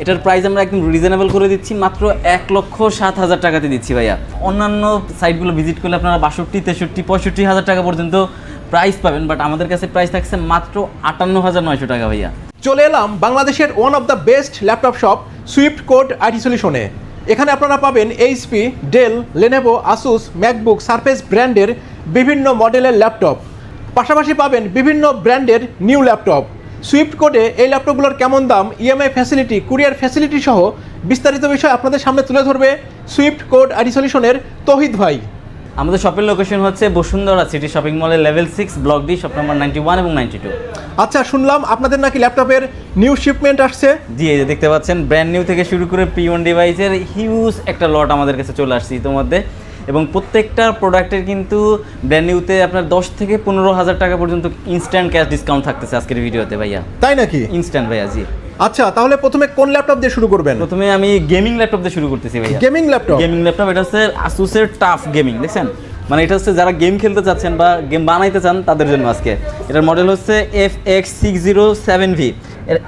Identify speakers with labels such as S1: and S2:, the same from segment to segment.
S1: এটার প্রাইস আমরা একদম রিজনেবল করে দিচ্ছি, মাত্র এক লক্ষ সাত হাজার টাকাতে দিচ্ছি ভাইয়া। অন্যান্য সাইটগুলো ভিজিট করলে আপনারা বাষট্টি, তেষট্টি, পঁয়ষট্টি হাজার টাকা পর্যন্ত প্রাইস পাবেন বাট আমাদের কাছে প্রাইস থাকছে মাত্র আটান্ন হাজার নয়শো টাকা ভাইয়া।
S2: চলে এলাম বাংলাদেশের one of the best laptop shop Swift Code IT সলিউশনে এখানে আপনারা পাবেন HP Dell Lenovo Asus MacBook Surface ব্র্যান্ডের বিভিন্ন মডেলের ল্যাপটপ পাশাপাশি পাবেন বিভিন্ন ব্র্যান্ডের নিউ ল্যাপটপ সুইফট কোডে এই ল্যাপটপগুলোর কেমন দাম ইএমআই ফ্যাসিলিটি কুরিয়ার ফ্যাসিলিটি সহ বিস্তারিত বিষয় আপনাদের সামনে তুলে ধরবে সুইফট কোড আইটি সলিউশনের তহিদ ভাই।
S1: আমাদের শপের লোকেশন হচ্ছে বসুন্ধরা সিটি শপিং মলের level six block D shop number ninety one এবং নাইনটি টু
S2: আচ্ছা শুনলাম আপনাদের নাকি ল্যাপটপের নিউ শিপমেন্ট আসছে।
S1: জি এই যে দেখতে পাচ্ছেন ব্র্যান্ড নিউ থেকে শুরু করে পি ওয়ান ডিভাইসের হিউজ একটা লট আমাদের কাছে চলে আসছে ইতিমধ্যে। এবং প্রত্যেকটা প্রোডাক্টের কিন্তু ব্র্যান্ড নিউতে আপনার দশ থেকে পনেরো হাজার টাকা পর্যন্ত ইনস্ট্যান্ট ক্যাশ ডিসকাউন্ট থাকতেছে আজকের ভিডিওতে ভাইয়া।
S2: তাই নাকি?
S1: ইনস্ট্যান্ট ভাইয়া জি।
S2: আচ্ছা তাহলে প্রথমে কোন ল্যাপটপ দিয়ে শুরু করবেন?
S1: প্রথমে আমি গেমিং ল্যাপটপ দিয়ে শুরু করতেছি ভাইয়া।
S2: গেমিং ল্যাপটপ
S1: গেমিং ল্যাপটপ এটা হচ্ছে আসুসের টাফ গেমিং দেখছেন? মানে এটা হচ্ছে যারা গেম খেলতে চাচ্ছেন বা গেম বানাইতে চান তাদের জন্য আজকে। এটার মডেল হচ্ছে F X six zero seven V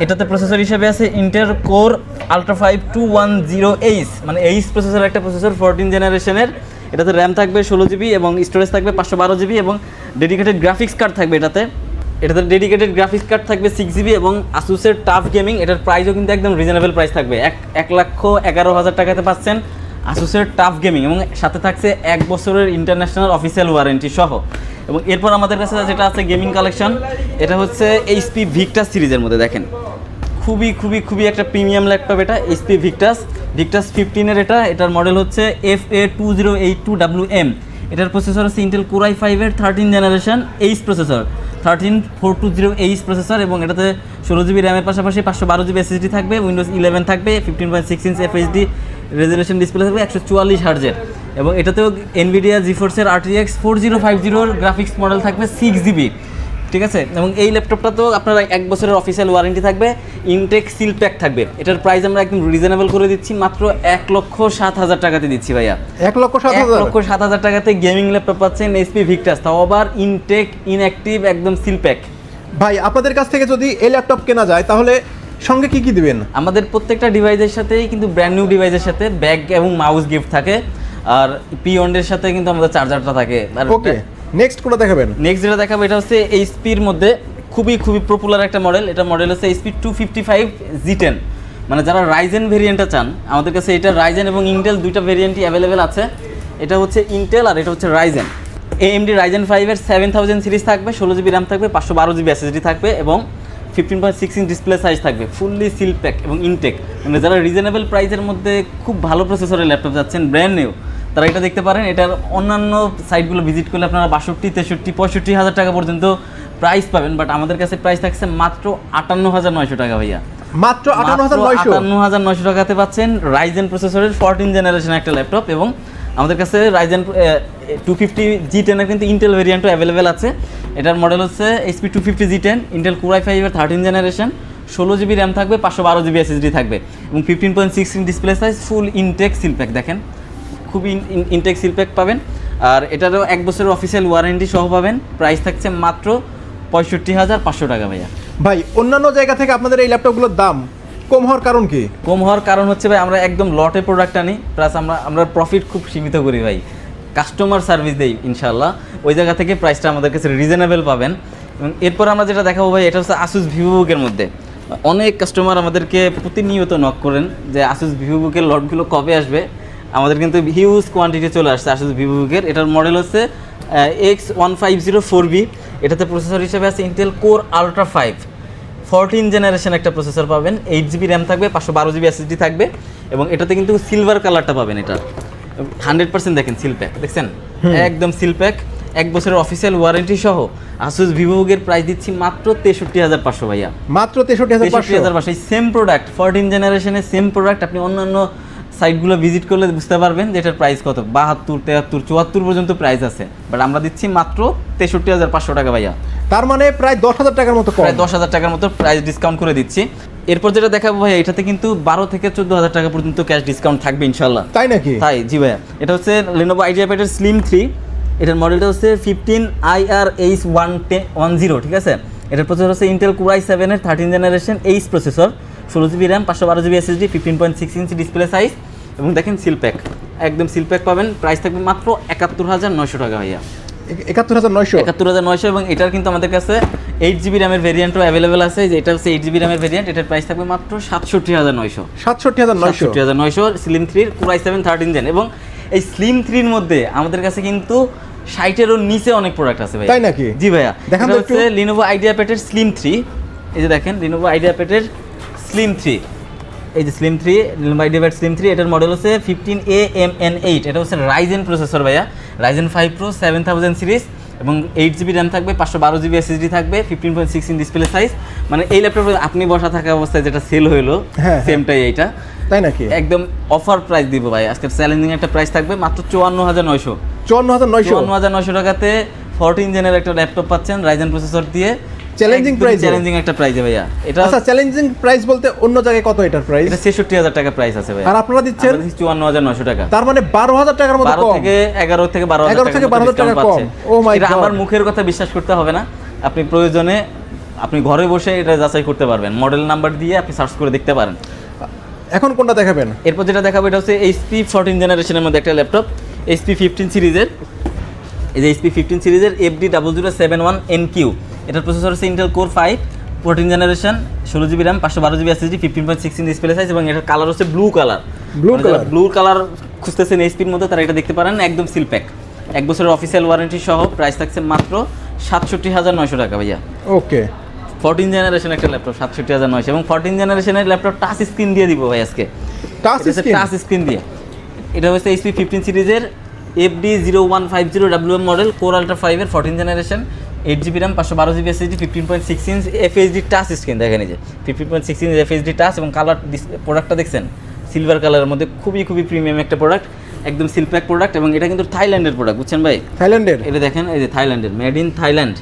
S1: এটাতে প্রসেসর হিসেবে আছে Intel Core Ultra five two one zero H মানে এইচ প্রসেসর একটা প্রসেসর ফোরটিন জেনারেশনের এটাতে র্যাম থাকবে ষোলো জিবি এবং স্টোরেজ থাকবে পাঁচশো বারো জিবি এবং ডেডিকেটেড গ্রাফিক্স কার্ড থাকবে এটাতে। এটাতে ডেডিকেটেড গ্রাফিক্স কার্ড থাকবে সিক্স জিবি এবং আসুসের টাফ গেমিং এটার প্রাইসও কিন্তু একদম রিজনেবল প্রাইস থাকবে। এক এক লক্ষ এগারো হাজার টাকাতে পাচ্ছেন আসুসের টাফ গেমিং এবং সাথে থাকছে এক বছরের ইন্টারন্যাশনাল অফিসিয়াল ওয়ারেন্টি সহ। এবং এরপর আমাদের কাছে যেটা আছে গেমিং কালেকশন এটা হচ্ছে এইচপি ভিক্টাস সিরিজের মধ্যে দেখেন। খুবই খুবই খুবই একটা প্রিমিয়াম ল্যাপটপ এটা এসপি ভিক্টাস ভিক্টাস ফিফটিনের এটা, এটার মডেল হচ্ছে F A two zero eight two W M এটার প্রসেসর হচ্ছে ইন্টেল কোরাই ফাইভের thirteen generation H processor thirteen four two zero H processor এবং এটাতে ষোলো জিবি র্যামের পাশাপাশি পাঁচশো বারো জিবি এসএসডি থাকবে উইন্ডোজ ইলেভেন থাকবে fifteen point six inch FHD resolution display থাকবে, একশো চুয়াল্লিশ হার্জের এবং এটাতেও এনভিডিয়া জিফোর্সের আরটিএক্স ফোর জিরো ফাইভ জিরোর গ্রাফিক্স মডেল থাকবে সিক্স জিবি ঠিক আছে? এবং এই ল্যাপটপটা তো আপনার এক বছরের অফিসিয়াল ওয়ারেন্টি থাকবে ইনটেক সিল প্যাক থাকবে। এটার প্রাইস আমরা একদম রিজনেবল করে দিচ্ছি মাত্র এক লক্ষ সাত হাজার টাকাতে দিচ্ছি ভাইয়া।
S2: এক লক্ষ সাত হাজার?
S1: লক্ষ সাত হাজার টাকাতে গেমিং ল্যাপটপ পাচ্ছেন এসপি ভিক্টাস তাও আবার ইনটেক ইনঅ্যাক্টিভ একদম সিল প্যাক
S2: ভাই আপনাদের কাছ থেকে যদি এই ল্যাপটপ কেনা যায় তাহলে সঙ্গে কি কি দিবেন?
S1: আমাদের প্রত্যেকটা ডিভাইসের সাথেই কিন্তু ব্র্যান্ড নিউ ডিভাইসের সাথে ব্যাগ এবং মাউস গিফট থাকে। আর পি সাথে কিন্তু আমাদের চার্জারটা থাকে। আর
S2: নেক্সট কোনটা দেখাবেন?
S1: নেক্সট যেটা দেখাবো, এটা হচ্ছে এইচপির মধ্যে খুবই খুবই পপুলার একটা মডেল এটা মডেল হচ্ছে HP two fifty five G ten মানে যারা রাইজেন ভেরিয়েন্টটা চান, আমাদের কাছে এটা রাইজেন এবং ইন্টেল দুইটা ভেরিয়েন্টই অ্যাভেলেবেল আছে। এটা হচ্ছে ইন্টেল আর এটা হচ্ছে রাইজেন এএমডি রাইজেন ফাইভের সেভেন থাউজেন্ড সিরিজ থাকবে, ষোলো জিবি র্যাম থাকবে, পাঁচশো বারো জিবি এসএসডি থাকবে এবং fifteen point six inch display size থাকবে ফুললি সিল প্যাক এবং ইনটেক মানে যারা রিজনেবল প্রাইসের মধ্যে খুব ভালো প্রসেসরের ল্যাপটপ যাচ্ছেন ব্র্যান্ড নিউ তারা এটা দেখতে পারেন এটার অন্যান্য সাইটগুলো ভিজিট করলে আপনারা বাষট্টি তেষট্টি পঁয়ষট্টি হাজার টাকা পর্যন্ত প্রাইস পাবেন বাট আমাদের কাছে প্রাইস থাকছে মাত্র আটান্ন হাজার নয়শো টাকা ভাইয়া।
S2: মাত্র আটান্ন হাজার নয়শো?
S1: আটান্ন হাজার নয়শো টাকাতে পাচ্ছেন রাইজেন প্রসেসরের ফোরটিন জেনারেশন একটা ল্যাপটপ এবং আমাদের কাছে রাইজেন টু ফিফটি জি টেনের কিন্তু ইন্টেল ভেরিয়েন্টও অ্যাভেলেবেল আছে। এটার মডেল হচ্ছে HP two fifty G ten Intel Core i ফাইভের থার্টিন জেনারেশন ষোলো জিবি র্যাম থাকবে পাঁচশো বারো জিবি এসএসডি থাকবে এবং fifteen point six display size full intact seal pack দেখেন। খুবই ইনটেক সিলপ্যাক পাবেন। আর এটারও এক বছরের অফিসিয়াল ওয়ারেন্টি সহ পাবেন। প্রাইস থাকছে মাত্র পঁয়ষট্টি হাজার পাঁচশো টাকা ভাইয়া।
S2: ভাই অন্যান্য জায়গা থেকে আপনাদের এই ল্যাপটপগুলোর দাম কম হওয়ার কারণ কি?
S1: কম হওয়ার কারণ হচ্ছে ভাই আমরা একদম লটে প্রোডাক্ট আনি প্লাস আমরা আমরা প্রফিট খুব সীমিত করি ভাই। কাস্টমার সার্ভিস দেই ইনশাল্লাহ ওই জায়গা থেকে প্রাইসটা আমাদের কাছে রিজনেবল পাবেন। এবং এরপর আমরা যেটা দেখাবো ভাই এটা হচ্ছে আসুস ভিভোবুকের মধ্যে। অনেক কাস্টমার আমাদেরকে প্রতিনিয়ত নক করেন যে আসুস ভিভোবুকের লটগুলো কবে আসবে। আমাদের কিন্তু হিউজ কোয়ান্টিটি চলে আসছে আসুস ভিভোবুকের এটার মডেল হচ্ছে X one five zero four B এটাতে প্রসেসর হিসেবে আছে Intel Core Ultra five fourteen generation একটা প্রসেসর পাবেন এইট জিবি র্যাম থাকবে পাঁচশো বারো জিবি এসএসডি থাকবে এবং এটাতে কিন্তু সিলভার কালারটা পাবেন এটা। হান্ড্রেড পার্সেন্ট দেখেন সিল প্যাক দেখছেন? একদম সিল প্যাক এক বছরের অফিসিয়াল ওয়ারেন্টি সহ আসুস ভিভোগের প্রাইস দিচ্ছি মাত্র তেষট্টি হাজার পাঁচশো ভাইয়া।
S2: মাত্র তেষট্টি হাজার পাঁচশো।
S1: হাজার পাঁচশো। এই সেম প্রোডাক্ট ফোরটিন জেনারেশনের সেম প্রোডাক্ট আপনি অন্যান্য সাইটগুলো ভিজিট করলে বুঝতে পারবেন যে এটার প্রাইস কত। বাহাত্তর তেহাত্তর চুয়াত্তর পর্যন্ত প্রাইস আছে। বাট আমরা দিচ্ছি মাত্র তেষট্টি হাজার পাঁচশো টাকা ভাইয়া।
S2: তার মানে প্রায় দশ হাজার টাকার মতো
S1: প্রায় দশ হাজার টাকার মতো প্রাইস ডিসকাউন্ট করে দিচ্ছি। এরপর যেটা দেখাবো ভাই এটাতে কিন্তু বারো থেকে চোদ্দ হাজার টাকা পর্যন্ত ক্যাশ ডিসকাউন্ট থাকবে ইনশাল্লাহ
S2: তাই নাকি?
S1: তাই জি ভাইয়া। এটা হচ্ছে লেনোভো আইডিয়া প্যাডের স্লিম থ্রি এটার মডেলটা হচ্ছে fifteen I R H one ten one zero ঠিক আছে? এটার প্রসেসর হচ্ছে ইন্টেল কুরাই সেভেনের থার্টিন জেনারেশন এইচ প্রসেসর ষোলো জিবি র্যাম পাঁচশো বারো GB SSD fifteen point six ইঞ্চি ডিসপ্লে সাইজ এবং দেখেন সিল প্যাক একদম সিল প্যাক পাবেন। প্রাইস থাকবে মাত্র একাত্তর হাজার নয়শো টাকা ভাইয়া।
S2: একাত্তর হাজার নয়শো?
S1: একাত্তর হাজার নয়শো এবং এটার কিন্তু আমাদের কাছে এইট জিবি র্যামের ভেরিয়েন্টও অ্যাভেলেবেল আছে। যে এটা হচ্ছে এইট জিবি র্যামের ভেরিয়েন্ট এটার প্রাইস থাকবে মাত্র সাতষট্টি হাজার নয়শো।
S2: সাতষট্টি হাজার নয়শো?
S1: হাজার নয়শো স্লিম থ্রির কুরাই সেভেন থার্টিন জেন এবং এই স্লিম থ্রির মধ্যে আমাদের কাছে কিন্তু ষাটেরও নিচে অনেক প্রোডাক্ট আছে ভাই
S2: তাই নাকি?
S1: জি ভাইয়া।
S2: দেখান
S1: হচ্ছে লিনোভো আইডিয়া প্যাটের স্লিম থ্রি এই যে দেখেন লিনোভো আইডিয়া প্যাটের স্লিম থ্রি এই যে slim three IdeaPad slim three এটার মডেল হচ্ছে fifteen A M N eight এটা হচ্ছে রাইজেন প্রসেসর ভাইয়া। Ryzen five pro seven thousand series এবং এইট জিবি র্যাম থাকবে পাঁচশো বারো জিবি এসএসডি থাকবে fifteen point six in display size মানে এই ল্যাপটপে আপনি বসা থাকা অবস্থায় যেটা সেল হলো
S2: হ্যাঁ।
S1: সেমটাই এইটা।
S2: তাই নাকি?
S1: একদম অফার প্রাইস দিব ভাই। আজকের চ্যালেঞ্জিং একটা প্রাইস থাকবে মাত্র চুয়ান্ন হাজার নয়শো।
S2: চুয়ান্ন হাজার নয়শো?
S1: চুয়ান্ন হাজার নয়শো টাকাতে ফোরটিন জেনের একটা ল্যাপটপ পাচ্ছেন রাইজেন প্রসেসর দিয়ে।
S2: Challenging প্রাইস
S1: চ্যালেঞ্জিং একটা প্রাইসে ভাইয়া। এটা
S2: আচ্ছা চ্যালেঞ্জিং প্রাইস বলতে অন্য জায়গায় কত এটার প্রাইস
S1: এটা ছেষট্টি হাজার টাকা প্রাইস আছে ভাই
S2: আর আপনারা দিচ্ছেন?
S1: চুয়ান্ন হাজার নয়শো টাকা।
S2: তার মানে বারো হাজার টাকার মতো কম।
S1: থেকে এগারো থেকে বারো
S2: 11 থেকে 12,000 টাকা কম। Oh my
S1: এটা আমার মুখের কথা বিশ্বাস করতে হবে না। আপনি প্রয়োজনে আপনি ঘরে বসে এটা যাচাই করতে পারবেন। মডেল নাম্বার দিয়ে আপনি সার্চ করে দেখতে পারেন।
S2: এখন কোনটা দেখাবেন?
S1: এরপর যেটা দেখাবো এটা হচ্ছে এইচপি ফোরটিন জেনারেশনের মধ্যে একটা ল্যাপটপ এইচপি ফিফটিন সিরিজের এই যে এইচপি ফিফটিন সিরিজের এফডি ডাবল জিরো এটার প্রসেসর হচ্ছে Intel Core five fourteen generation ষোলো জিবি র্যাম পাঁচশো বারো GB SSD fifteen point sixteen display size এবং এটার কালার হচ্ছে blue colour
S2: Blue color?
S1: Blue colour খুঁজতেছেন এইচপির মধ্যে তারা এটা দেখতে পারেন একদম সিল প্যাক এক বছরের অফিসিয়াল ওয়ারেন্টি সহ প্রাইস থাকছে মাত্র সাতষট্টি হাজার নয়শো টাকা ভাইয়া।
S2: ওকে
S1: ফোরটিন জেনারেশন একটা ল্যাপটপ সাতষট্টি হাজার নয়শো। এবং ফোরটিন জেনারেশনের ল্যাপটপ টাচ স্ক্রিন দিয়ে দিব ভাই আজকে।
S2: টাচ স্ক্রিন
S1: টাচ স্ক্রিন দিয়ে। এটা হচ্ছে এইচপি ফিফটিন সিরিজের FD zero one five zero W M model core ultra ফাইভের fourteen generation eight GB RAM পাঁচশো বারো GB SSD fifteen point six inch FSD touch screen দেখেন এই যে। Fifteen point six inch FSD touch এবং colour প্রোডাক্টটা দেখছেন? Silver কালারের মধ্যে খুবই খুবই প্রিমিয়াম একটা প্রোডাক্ট একদম সিলপ্যাক প্রোডাক্ট এবং এটা কিন্তু থাইল্যান্ডের প্রোডাক্ট বুঝছেন ভাই?
S2: থাইল্যান্ডের
S1: এটা দেখেন এই যে থাইল্যান্ডের মেড ইন থাইল্যান্ড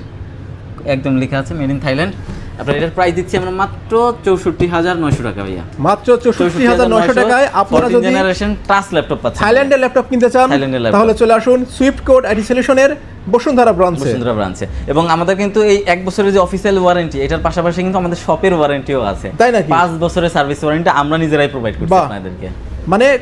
S1: একদম লেখা আছে মেড ইন থাইল্যান্ড আপনার এটার প্রাইস দিচ্ছি আমরা মাত্র চৌষট্টি হাজার নয়শো টাকা ভাইয়া।
S2: মাত্র চৌষট্টি হাজার নয়শো টাকায় আপনারা যদি
S1: জেনারেশন টাচ ল্যাপটপ পাচ্ছেন।
S2: থাইল্যান্ডের ল্যাপটপ কিনতে চান। তাহলে চলে আসুন সুইফট কোড আইটি সলিউশনের বসুন্ধরা ব্রাঞ্চে
S1: বসুন্ধরা ব্রাঞ্চে এবং আমাদের কিন্তু এই এক বছরের যে অফিসিয়াল ওয়ারেন্টি এটার পাশাপাশি কিন্তু আমাদের শপের ওয়ারেন্টিও আছে।
S2: তাই নাকি?
S1: পাঁচ বছরের সার্ভিস ওয়ারেন্টি আমরা নিজেরাই প্রোভাইড করছি আপনাদেরকে।
S2: মানে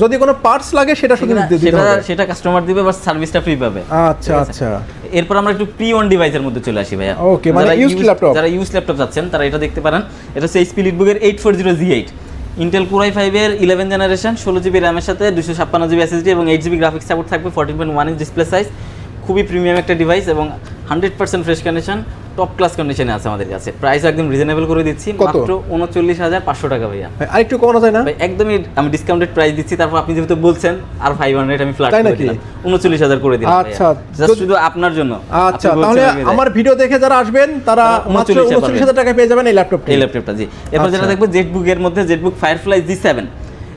S2: যদি কোনো পার্টস লাগে সেটা শুধু
S1: সেটা-
S2: দিতে
S1: সেটা
S2: হবে।
S1: সেটা কাস্টমার দিবে বা সার্ভিসটা ফ্রি পাবে।
S2: আচ্ছা আচ্ছা।
S1: এরপর আমরা একটু প্রি ওয়ান ডিভাইসের মধ্যে চলে আসি ভাইয়া।
S2: ওকে মানে
S1: যারা
S2: ল্যাপটপ
S1: যারা ইউজ ল্যাপটপ চাচ্ছেন তারা এটা দেখতে পারেন। এটা হচ্ছে HP লিটবুকের eight four zero G eight Intel Core i ফাইভের ইলেভেন জেনারেশন ষোলো জিবি র্যামের সাথে দুশো ছাপ্পান্ন জিবি এসএসডি এবং এইট জিবি গ্রাফিক্স সাপোর্ট থাকবে fourteen point one inch display size খুবই প্রিমিয়াম একটা ডিভাইস এবং hundred percent fresh condition top class কন্ডিশনে আছে আমাদের কাছে। প্রাইস একদম রিজনেবল করে দিচ্ছি মাত্র উনচল্লিশ হাজার পাঁচশো টাকা ভাইয়া।
S2: ভাই, আরেকটু কমানো যায় না?
S1: ভাই একদমই আমি ডিসকাউন্টেড প্রাইস দিচ্ছি তারপর আপনি যেহেতু বলছেন আর ফাইভ হান্ড্রেড আমি ফ্ল্যাট করে
S2: নাকি?
S1: দিলাম। উনচল্লিশ হাজার করে দিলাম
S2: আচ্ছা,
S1: জাস্ট শুধু আপনার জন্য।
S2: আচ্ছা তাহলে আমার ভিডিও দেখে যারা আসবেন তারা
S1: তারা
S2: মাত্র উনচল্লিশ হাজার টাকা পেয়ে যাবেন এই ল্যাপটপটি
S1: এই ল্যাপটপটা জি। এরপর যেটা
S2: আচ্ছা।
S1: দেখব জেটবুকের মধ্যে জেটবুক ফায়ারফ্লাই জি সেভেন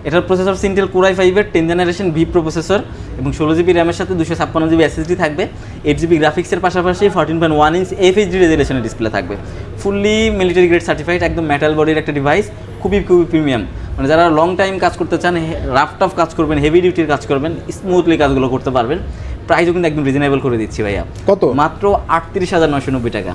S1: এটার প্রসেসর সিন্টেল কুরাই ফাইভের টেন জেনারেশন ভি প্রসেসর এবং ষোলো জিবি র্যামের সাথে দুশো ছাপ্পান্ন জিবি এসএসডি থাকবে এইট জিবি গ্রাফিক্সের পাশাপাশি fourteen point one inch FHD রেজুলেশনের display থাকবে। ফুললি মিলিটারি গ্রেড সার্টিফাইড একদম মেটাল বডির একটা ডিভাইস খুবই খুবই প্রিমিয়াম মানে যারা লং টাইম কাজ করতে চান রাফ টাফ কাজ করবেন হেভি ডিউটির কাজ করবেন স্মুথলি কাজগুলো করতে পারবেন। প্রাইসও কিন্তু একদম রিজনেবল করে দিচ্ছি ভাইয়া।
S2: কত?
S1: মাত্র আটত্রিশ হাজার নয়শো নব্বই টাকা।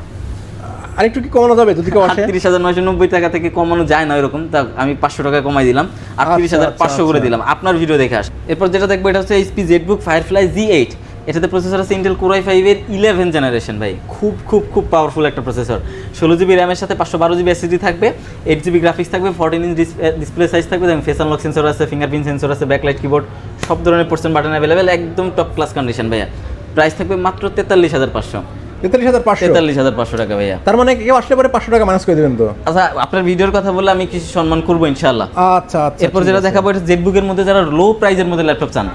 S2: আরেকটু কি কমানো যাবে? যদি কেউ আসে।
S1: আটত্রিশ হাজার নয়শো নব্বই টাকা থেকে কমানো যায় না এরকম তা আমি পাঁচশো টাকা কমাই দিলাম। আটত্রিশ হাজার
S2: আচ্ছা,
S1: পাঁচশো করে
S2: আচ্ছা।
S1: দিলাম। আপনার ভিডিও দেখে আস এরপর যেটা দেখব এটা হচ্ছে HP ZBook Firefly G eight এটাতে প্রসেসর আছে ইন্টেল কোরাই ফাইভের ইলেভেন জেনারেশন ভাই। খুব খুব খুব পাওয়ারফুল একটা প্রসেসর ষোলো জিবি র্যামের সাথে পাঁচশো বারো জিবি এসএসডি থাকবে এইট জিবি গ্রাফিক্স থাকবে ফোরটিন ইঞ্চ ডিসপ্লে সাইজ থাকবে এবং ফেস আনলক সেন্সর আছে ফিঙ্গারপ্রিন্ট সেন্সর আছে ব্যাকলাইট কিবোর্ড সব ধরনের পোর্সেন্ট বাটন অ্যাভেলেবেল একদম টপ ক্লাস কন্ডিশন ভাইয়া। প্রাইস থাকবে মাত্র তেতাল্লিশ হাজার পাঁচশো।
S2: তেতাল্লিশ হাজার পাঁচশো।
S1: তেতাল্লিশ হাজার পাঁচশো টাকা ভাইয়া।
S2: তার মানে কেউ আসলে পরে পাঁচশো টাকা মাইনাস করে দেবেন তো?
S1: আচ্ছা আপনার ভিডিওর কথা বললে আমি কিছু সম্মান করব
S2: আচ্ছা আচ্ছা
S1: এরপর
S2: ঠিক
S1: যেটা দেখাবো এটা জেটবুকের মধ্যে যারা লো প্রাইজের মধ্যে ল্যাপটপ চান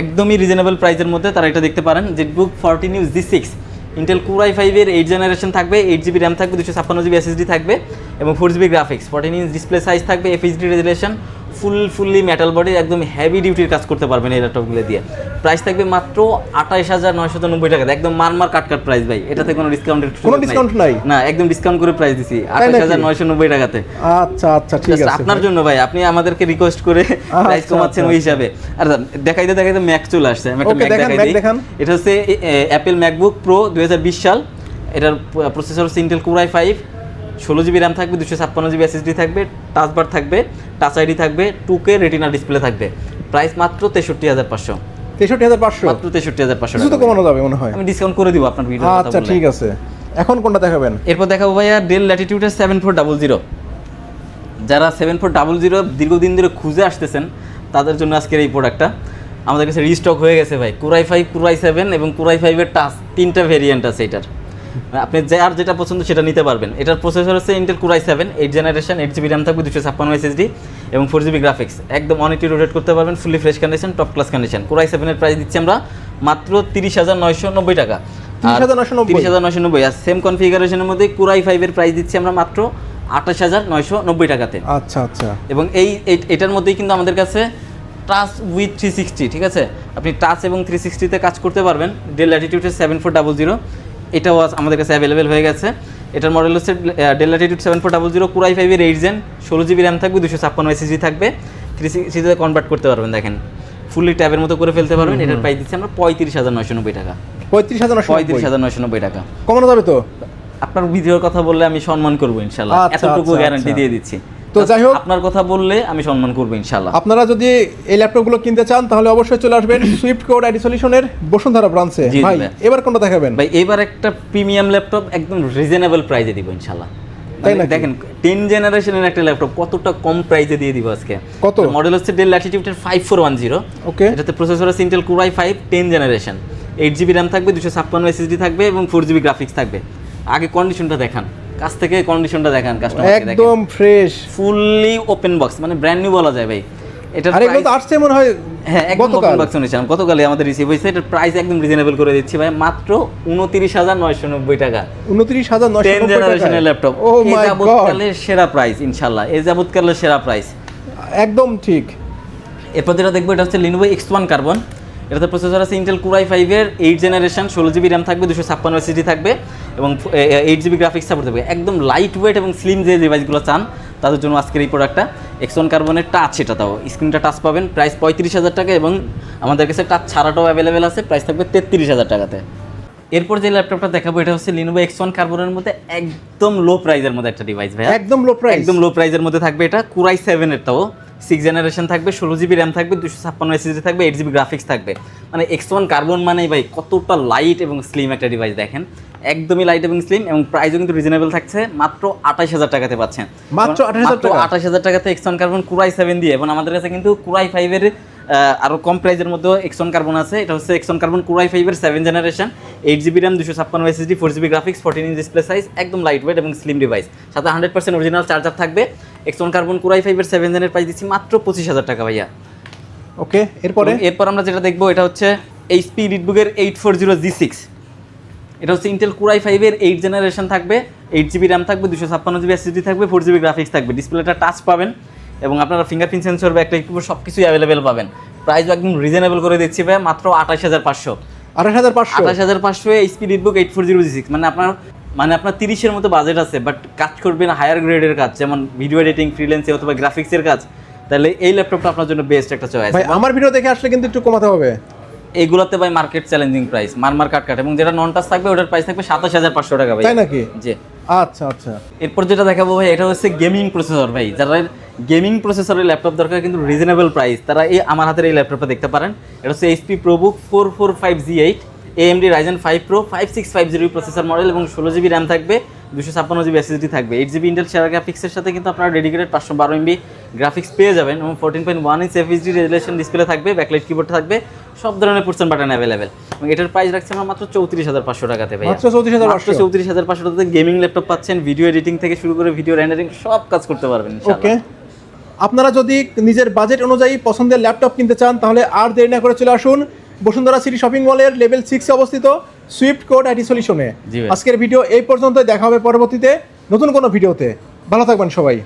S1: একদমই রিজনেবল প্রাইজের মধ্যে তারা এটা দেখতে পারেন। ZBook fourteen use G six Intel core i ফাইভের এইট জেনারেশন থাকবে এইট জিবি র্যাম থাকবে দুশো ছাপ্পান্ন জিবি এসএসডি থাকবে এবং four GB graphics fourteen inch display size থাকবে FHD resolution full fully metal body একদম হেভি ডিউটির কাজ করতে পারবেন এই ল্যাপটপগুলো দিয়ে। প্রাইস থাকবে মাত্র আঠাইশ হাজার নয়শো নব্বই টাকা। একদম মারমার কাট কাট প্রাইস ভাই এটাতে কোনো ডিসকাউন্টের
S2: কোনো discount নাই?
S1: না একদম ডিসকাউন্ট করে প্রাইস দিছি আঠাইশ হাজার নয়শো নব্বই টাকাতে।
S2: আচ্ছা আচ্ছা ঠিক আছে।
S1: আপনার জন্য ভাই আপনি আমাদেরকে রিকোয়েস্ট করে প্রাইস
S2: আচ্ছা,
S1: কমাচ্ছেন ওই
S2: আচ্ছা।
S1: হিসাবে। আর দেখাইতে দেখাইতে ম্যাক চলে আসছে। আমি একটা ম্যাক দেখাই দিই। এটা হচ্ছে অ্যাপেল ম্যাকবুক প্রো দুই হাজার বিশ সাল। এটার প্রসেসর হচ্ছে ইন্টেল কুরাই ফাইভ ষোলো জিবি র্যাম থাকবে দুশো ছাপ্পান্ন জিবি এসএসডি থাকবে টাচ বার থাকবে টাচ আইডি থাকবে টু কে রেটিনা ডিসপ্লে থাকবে। প্রাইস মাত্র তেষট্টি হাজার পাঁচশো।
S2: তেষট্টি হাজার পাঁচশো?
S1: মাত্র তেষট্টি হাজার পাঁচশো
S2: কিছু তো কমানো যাবে মনে হয়।
S1: আমি ডিসকাউন্ট করে দিব আপনার ভিডিও
S2: আচ্ছা ঠিক আছে। এখন কোনটা দেখাবেন?
S1: এরপর দেখাবো ভাইয়া ডেল ল্যাটিটিউডের সেভেন ফোর ডাবল জিরো যারা সেভেন ফোর ডাবল জিরো দীর্ঘদিন ধরে খুঁজে আসতেছেন তাদের জন্য আজকের এই প্রোডাক্টটা আমাদের কাছে রিস্টক হয়ে গেছে ভাই। কুরাই ফাইভ কুরাই সেভেন এবং কুরাই ফাইভের টাচ তিনটা ভেরিয়েন্ট আছে এটার। আপনি যার যেটা পছন্দ সেটা নিতে পারবেন। এটার প্রসেসর হচ্ছে Intel core i seven eight generation eight GB RAM থাকবে দুশো ছাপ্পান্ন এসএসডি এবং ফোর জিবি গ্রাফিক্স একদম অনেকটি রোটেট করতে পারবেন fully fresh condition top class condition core i সেভেনের প্রাইস দিচ্ছি আমরা মাত্র তিরিশ হাজার নয়শো নব্বই টাকা।
S2: 30,990
S1: তিরিশ হাজার নয়শো নব্বই। আর সেম কনফিগারেশনের মধ্যে কুরাই ফাইভের প্রাইস দিচ্ছি আমরা মাত্র আঠাশ হাজার নয়শো নব্বই টাকাতে।
S2: আচ্ছা আচ্ছা।
S1: এবং এই এটার মধ্যেই কিন্তু আমাদের কাছে টাচ উইথ থ্রি সিক্সটি ঠিক আছে? আপনি টাচ এবং থ্রি সিক্সটিতে কাজ করতে পারবেন। ডেল ল্যাটিটিউডের সেভেন ফোর ডাবল জিরো এটাও আমাদের কাছে অ্যাভেলেবেল হয়ে গেছে। এটার মডেল হচ্ছে Dell latitude seven four double zero core i ফাইভের এইট জেন ষোলো জিবি র্যাম থাকবে দুশো ছাপ্পান্ন এসএসডি থাকবে। থ্রি সিক্সটিতে কনভার্ট করতে পারবেন দেখেন। ফুললি ট্যাবের মতো করে ফেলতে পারবেন। এটার প্রাইস দিচ্ছি আমরা পঁয়ত্রিশ হাজার নয়শো নব্বই টাকা।
S2: পঁয়ত্রিশ হাজার
S1: পঁয়ত্রিশ হাজার নয়শো নব্বই টাকা।
S2: কমানো যাবে তো?
S1: আপনার ভিডিওর কথা বললে আমি সম্মান করব ইনশাল্লাহ
S2: আচ্ছা,
S1: এতটুকু
S2: আচ্ছা,
S1: গ্যারান্টি
S2: আচ্ছা।
S1: দিয়ে দিচ্ছি।
S2: তো যাই হোক-
S1: আপনার কথা বললে আমি সম্মান করব ইনশাল্লাহ
S2: আপনারা যদি এই ল্যাপটপগুলো কিনতে চান তাহলে অবশ্যই চলে আসবেন সুইফট কোড আইডি সলিউশনের বসুন্ধরা ব্রাঞ্চে ভাই। এবার কোনটা দেখাবেন?
S1: ভাই এবার একটা প্রিমিয়াম ল্যাপটপ একদম রিজনেবল প্রাইসে দিব ইনশাল্লাহ
S2: তাই
S1: মানে? দেখেন টেন জেনারেশনের একটা ল্যাপটপ কতটা কম প্রাইসে দিয়ে দিব আজকে?
S2: কত?
S1: মডেল হচ্ছে Dell ল্যাটিটিউডের five four one zero
S2: okay
S1: এটাতে প্রসেসর আছে Intel core i five ten generation eight GB RAM থাকবে দুশো ছাপ্পান্ন এসএসডি থাকবে এবং ফোর জিবি গ্রাফিক্স থাকবে। আগে কন্ডিশনটা দেখান। কাছ থেকে কন্ডিশনটা দেখান কাস্টমার
S2: একদম ফ্রেশ
S1: ফুললি ওপেন বক্স মানে ব্র্যান্ড নিউ বলা যায় ভাই। এটার
S2: আর এগুলো তো আসছে মনে হয়
S1: হ্যাঁ একদম ওপেন বক্স শুনেছিলাম। গতকালই আমাদের রিসিভ হয়েছে। এটার প্রাইস একদম রিজনেবল করে দিচ্ছি ভাই। মাত্র উনত্রিশ হাজার নয়শো নব্বই টাকা।
S2: উনত্রিশ হাজার নয়শো
S1: টেন জেনারেশনের ল্যাপটপ
S2: ও মাই গড
S1: যাবৎকালের সেরা প্রাইস ইনশাল্লাহ এই যাবৎকালের সেরা প্রাইস
S2: একদম ঠিক।
S1: এরপর যেটা দেখব এটা হচ্ছে লিনোভো এক্স ওয়ান কার্বন এটাতে প্রসেসর আছে ইন্টেল কুরাই ফাইভের এইট জেনারেশন ষোলো জিবি র্যাম থাকবে দুশো ছাপ্পান্ন এসিডি থাকবে। এবং এইট জিবি গ্রাফিক্স সাপোর্ট থাকবে একদম লাইট ওয়েট এবং স্লিম যে ডিভাইসগুলো চান তাদের জন্য আজকের এই প্রোডাক্টটা এক্স ওয়ান কার্বনের টাচ এটা তাও। স্ক্রিনটা টাচ পাবেন প্রাইস পঁয়ত্রিশ হাজার টাকা এবং আমাদের কাছে টাচ ছাড়াটাও অ্যাভেলেবেল আছে প্রাইস থাকবে তেত্রিশ হাজার টাকাতে। এরপর যে ল্যাপটপটা দেখাবো এটা হচ্ছে লিনোভো এক্স ওয়ান কার্বনের মধ্যে একদম লো প্রাইজের মধ্যে একটা ডিভাইস ভাই
S2: একদম লো প্রাইস
S1: একদম লো প্রাইজের মধ্যে থাকবে এটা কুরাই সেভেনের তাও। সিক্স জেনারেশন থাকবে ষোলো জিবি র্যাম থাকবে দুশো ছাপ্পান্ন এসএসডি থাকবে এইট জিবি গ্রাফিক্স থাকবে। মানে এক্স ওয়ান কার্বন মানেই ভাই কতটা লাইট এবং স্লিম একটা ডিভাইস দেখেন। একদমই লাইট এবং স্লিম এবং প্রাইসও কিন্তু রিজনেবল থাকছে মাত্র আঠাশ হাজার টাকাতে পাচ্ছেন।
S2: মাত্র 28,000
S1: আঠাশ হাজার টাকাতে X one carbon core i seven দিয়ে এবং আমাদের কাছে কিন্তু কুরাই ফাইভের আরও কম প্রাইসের মধ্যেও এক্সন কার্বন আছে। এটা হচ্ছে x X one carbon core i ফাইভের seven generation eight GB RAM দুশো ছাপ্পান্ন SSD four GB graphics fourteen inch display size একদম লাইট ওয়েট এবং স্লিম ডিভাইস সাথে হান্ড্রেড পার্সেন্ট অরিজিনাল চার্জার থাকবে। X one carbon core i ফাইভের seven জেনের price দিচ্ছি মাত্র পঁচিশ হাজার টাকা ভাইয়া।
S2: ওকে এরপরে?
S1: এরপর আমরা যেটা দেখব এটা হচ্ছে HP রিডবুকের eight four zero G six এটা হচ্ছে ইন্টেল কুরাই ফাইভের এইট জেনারেশন থাকবে এইট জিবি র্যাম থাকবে দুশো ছাপ্পান্ন জিবি এসএসডি থাকবে ফোর জিবি গ্রাফিক্স থাকবে। ডিসপ্লেটা টাচ পাবেন এবং আপনারা ফিঙ্গারপ্রিন্ট সেন্সর বা একটা সব কিছুই অ্যাভেলেবেল পাবেন। প্রাইস একদম রিজনেবল করে দিচ্ছি ভাই মাত্র আঠাশ হাজার পাঁচশো।
S2: আঠাশ হাজার পাঁচশো?
S1: আঠাশ হাজার পাঁচশো এইচপি রিডবুক এইট ফোর জিরো সিক্স মানে আপনার মানে আপনার তিরিশের মতো বাজেট আছে বাট কাজ করবেন হায়ার গ্রেডের কাজ যেমন ভিডিও এডিটিং ফ্রিল্যান্সে অথবা গ্রাফিক্সের কাজ। তাহলে এই ল্যাপটপটা আপনার জন্য বেস্ট একটা চয়েস
S2: ভাই আমার ভিডিও দেখে আসলে কিন্তু একটু কমাতে হবে।
S1: এইগুলোতে ভাই মার্কেট চ্যালেঞ্জিং প্রাইস মারমার কাট কাট এবং যেটা নন টাচ থাকবে ওটার প্রাইস থাকবে সাতাশ হাজার পাঁচশো টাকা ভাই।
S2: তাই নাকি?
S1: জি।
S2: আচ্ছা আচ্ছা।
S1: এরপর যেটা দেখাবো ভাই এটা হচ্ছে গেমিং প্রসেসর ভাই। যারা গেমিং প্রসেসরের ল্যাপটপ দরকার কিন্তু রিজনেবল প্রাইস তারা এই আমার হাতের এই ল্যাপটপটা দেখতে পারেন। এটা হচ্ছে HP ProBook four four five G eight AMD Ryzen five pro five six five GB processor model এবং ষোলো জিবি র্যাম থাকবে দুশো ছাপ্পান্ন জিবি এসএসডি থাকবে। এইট জিবি ইন্টেল শেয়ার গ্রাফিক্সের সাথে কিন্তু আপনারা ডেডিকেটেড পাঁচশো বারো এমবি গ্রাফিক্স পেয়ে যাবেন এবং fourteen point one inch FHD resolution display থাকবে ব্যাকলাইট কিবোর্ড থাকবে সব ধরনের পোর্সন বাটন অ্যাভেলেবেল এবং এটার প্রাইস রাখছে আমরা মাত্র চৌত্রিশ হাজার পাঁচশো টাকাতে ভাই
S2: মাত্র 34,500
S1: চৌত্রিশ হাজার পাঁচশো টাকাতে গেমিং ল্যাপটপ পাচ্ছেন ভিডিও এডিটিং থেকে শুরু করে ভিডিও রেন্ডারিং সব কাজ করতে পারবেন
S2: ওকে আপনারা যদি নিজের বাজেট অনুযায়ী পছন্দের ল্যাপটপ কিনতে চান তাহলে আর দেরি না করে চলে আসুন বসুন্ধরা সিটি শপিং মলের লেভেল সিক্সে অবস্থিত সুইফট কোড আইটি সলিউশনে আজকের ভিডিও এই পর্যন্ত দেখা হবে পরবর্তীতে নতুন কোনো ভিডিওতে ভালো থাকবেন সবাই।